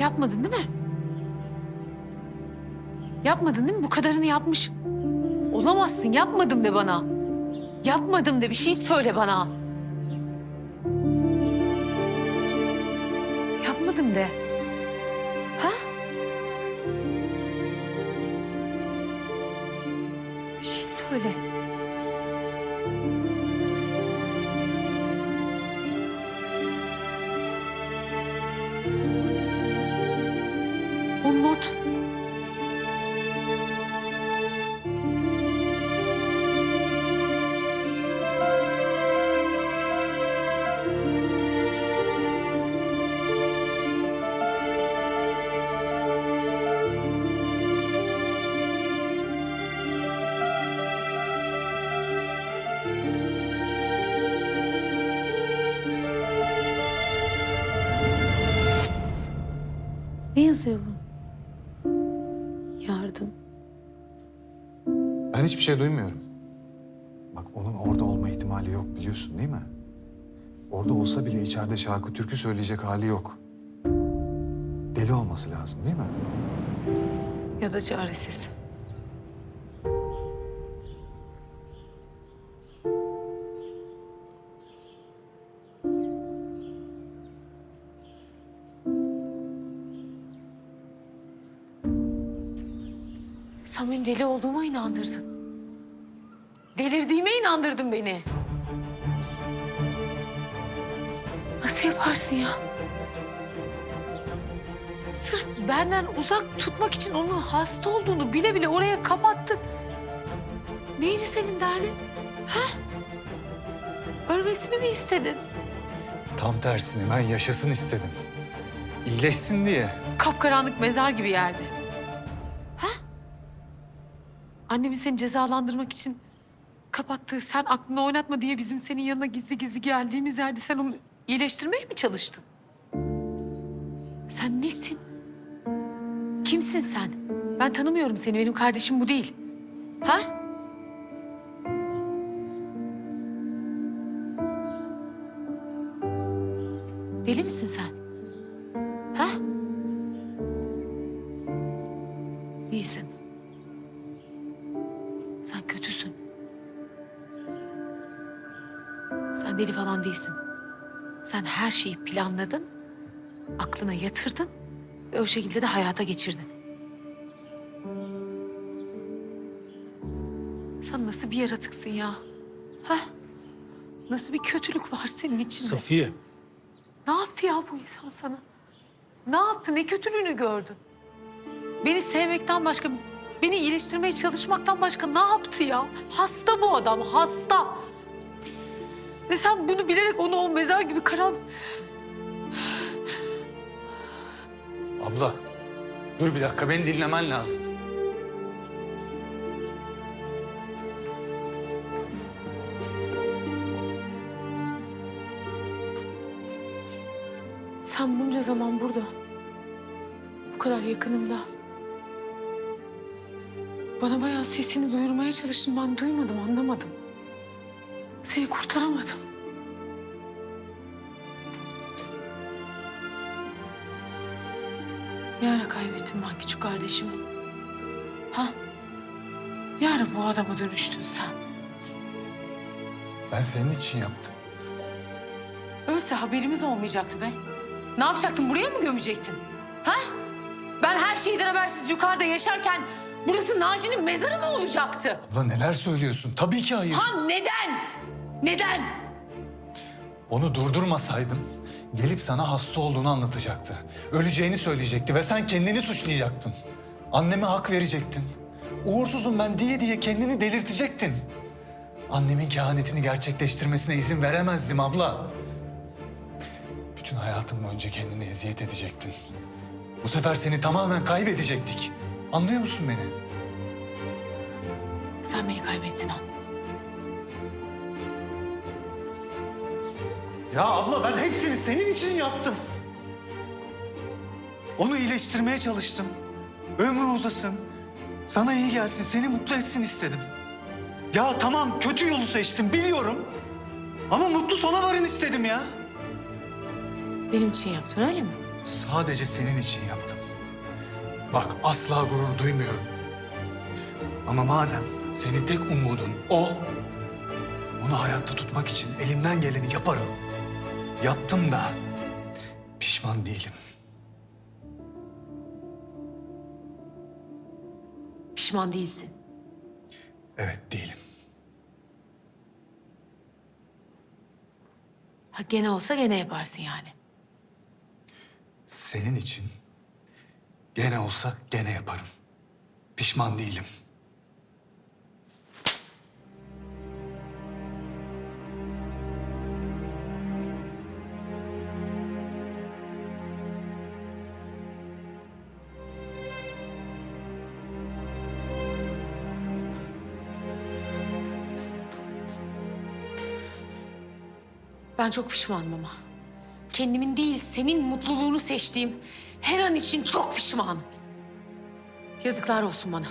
Yapmadın değil mi? Yapmadın değil mi? Bu kadarını yapmış. Olamazsın. Yapmadım de bana. Yapmadım de bir şey söyle bana. Yapmadım de. Ha? Bir şey söyle. Not. Ne? Yardım. Ben hiçbir şey duymuyorum. Bak onun orada olma ihtimali yok biliyorsun değil mi? Orada olsa bile içeride şarkı türkü söyleyecek hali yok. Deli olması lazım değil mi? Ya da çaresiz. Sen benim deli olduğuma inandırdın. Delirdiğime inandırdın beni. Nasıl yaparsın ya? Sırf benden uzak tutmak için onun hasta olduğunu bile bile oraya kapattın. Neydi senin derdin? Ha? Ölmesini mi istedin? Tam tersine ben yaşasın istedim. İyileşsin diye. Kapkaranlık mezar gibi yerde. Annemin seni cezalandırmak için kapattığı, sen aklını oynatma diye bizim senin yanına gizli gizli geldiğimiz yerde sen onu iyileştirmeye mi çalıştın? Sen nesin? Kimsin sen? Ben tanımıyorum seni, benim kardeşim bu değil. Ha? Deli misin sen? Sen kötüsün. Sen deli falan değilsin. Sen her şeyi planladın, aklına yatırdın ve o şekilde de hayata geçirdin. Sen nasıl bir yaratıksın ya? Ha? Nasıl bir kötülük var senin içinde? Safiye. Ne yaptı ya bu insan sana? Ne yaptı? Ne kötülüğünü gördün? Beni sevmekten başka, beni iyileştirmeye çalışmaktan başka ne yaptı ya? Hasta bu adam, hasta. Ve sen bunu bilerek onu o mezar gibi karan... Abla dur bir dakika beni dinlemen lazım. Sen bunca zaman burada, bu kadar yakınımda. Bana bayağı sesini duyurmaya çalıştın. Ben duymadım, anlamadım. Seni kurtaramadım. Ne ara kaybettim ben küçük kardeşimi? Ha? Ne ara bu adama dönüştün sen? Ben senin için yaptım. Ölse haberimiz olmayacaktı be. Ne yapacaktın? Buraya mı gömecektin? Ha? Ben her şeyden habersiz yukarıda yaşarken burası Naci'nin mezarı mı olacaktı? Abla neler söylüyorsun? Tabii ki hayır. Ha neden? Neden? Onu durdurmasaydım gelip sana hasta olduğunu anlatacaktı. Öleceğini söyleyecekti ve sen kendini suçlayacaktın. Anneme hak verecektin. Uğursuzum ben diye diye kendini delirtecektin. Annemin kehanetini gerçekleştirmesine izin veremezdim abla. Bütün hayatım boyunca kendini eziyet edecektin. Bu sefer seni tamamen kaybedecektik. Anlıyor musun beni? Sen beni kaybettin Han. Ya abla ben hepsini senin için yaptım. Onu iyileştirmeye çalıştım. Ömrü uzasın. Sana iyi gelsin, seni mutlu etsin istedim. Ya tamam kötü yolu seçtim biliyorum. Ama mutlu sona varın istedim ya. Benim için yaptın öyle mi? Sadece senin için yaptım. Bak asla gurur duymuyorum. Ama madem senin tek umudun o, onu hayatta tutmak için elimden geleni yaparım. Yaptım da pişman değilim. Pişman değilsin. Evet değilim. Ha gene olsa gene yaparsın yani. Senin için gene olsa gene yaparım. Pişman değilim. Ben çok pişmanım ama. Kendimin değil, senin mutluluğunu seçtiğim her an için çok pişmanım. Yazıklar olsun bana.